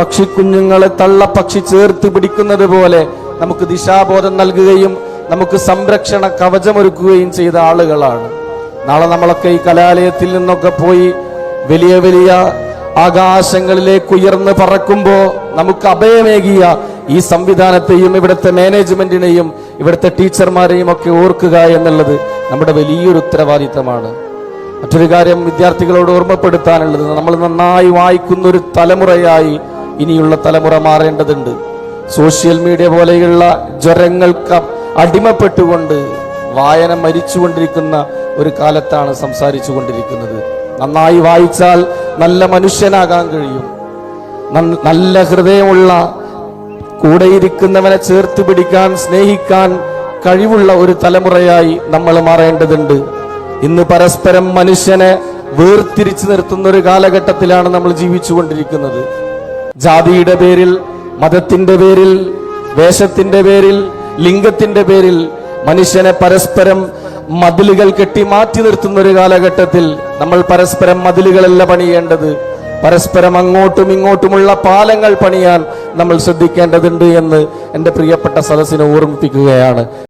പക്ഷിക്കുഞ്ഞുങ്ങളെ തള്ള പക്ഷി ചേർത്ത് പിടിക്കുന്നത് പോലെ നമുക്ക് ദിശാബോധം നൽകുകയും നമുക്ക് സംരക്ഷണ കവചമൊരുക്കുകയും ചെയ്ത ആളുകളാണ്. നാളെ നമ്മളൊക്കെ ഈ കലാലയത്തിൽ നിന്നൊക്കെ പോയി വലിയ വലിയ ആകാശങ്ങളിലേക്ക് ഉയർന്ന് പറക്കുമ്പോൾ നമുക്ക് അഭയമേകിയ ഈ സംവിധാനത്തെയും ഇവിടുത്തെ മാനേജ്മെന്റിനെയും ഇവിടുത്തെ ടീച്ചർമാരെയും ഒക്കെ ഓർക്കുക എന്നുള്ളത് നമ്മുടെ വലിയൊരു ഉത്തരവാദിത്തമാണ്. മറ്റൊരു കാര്യം വിദ്യാർത്ഥികളോട് ഓർമ്മപ്പെടുത്താനുള്ളത് നമ്മൾ നന്നായി വായിക്കുന്നൊരു തലമുറയായി ഇനിയുള്ള തലമുറ മാറേണ്ടതുണ്ട്. സോഷ്യൽ മീഡിയ പോലെയുള്ള ജ്വരങ്ങൾക്ക് അടിമപ്പെട്ടുകൊണ്ട് വായന മരിച്ചുകൊണ്ടിരിക്കുന്ന ഒരു കാലത്താണ് സംസാരിച്ചു കൊണ്ടിരിക്കുന്നത് നന്നായി വായിച്ചാൽ നല്ല മനുഷ്യനാകാൻ കഴിയും. നല്ല ഹൃദയമുള്ള കൂടെയിരിക്കുന്നവനെ ചേർത്ത് പിടിക്കാൻ സ്നേഹിക്കാൻ കഴിവുള്ള ഒരു തലമുറയായി നമ്മൾ മാറേണ്ടതുണ്ട്. ഇന്ന് പരസ്പരം മനുഷ്യനെ വേർതിരിച്ചു നിർത്തുന്ന ഒരു കാലഘട്ടത്തിലാണ് നമ്മൾ ജീവിച്ചുകൊണ്ടിരിക്കുന്നത്. ജാതിയുടെ പേരിൽ മതത്തിന്റെ പേരിൽ വേഷത്തിന്റെ പേരിൽ ലിംഗത്തിന്റെ പേരിൽ മനുഷ്യനെ പരസ്പരം മതിലുകൾ കെട്ടി മാറ്റി നിർത്തുന്ന ഒരു കാലഘട്ടത്തിൽ നമ്മൾ പരസ്പരം മതിലുകളല്ല പണിയേണ്ടത്. പരസ്പരം അങ്ങോട്ടും ഇങ്ങോട്ടുമുള്ള പാലങ്ങൾ പണിയാൻ നമ്മൾ ശ്രദ്ധിക്കേണ്ടതുണ്ട് എന്ന് എന്റെ പ്രിയപ്പെട്ട സദസ്സിനെ ഓർമ്മിപ്പിക്കുകയാണ്.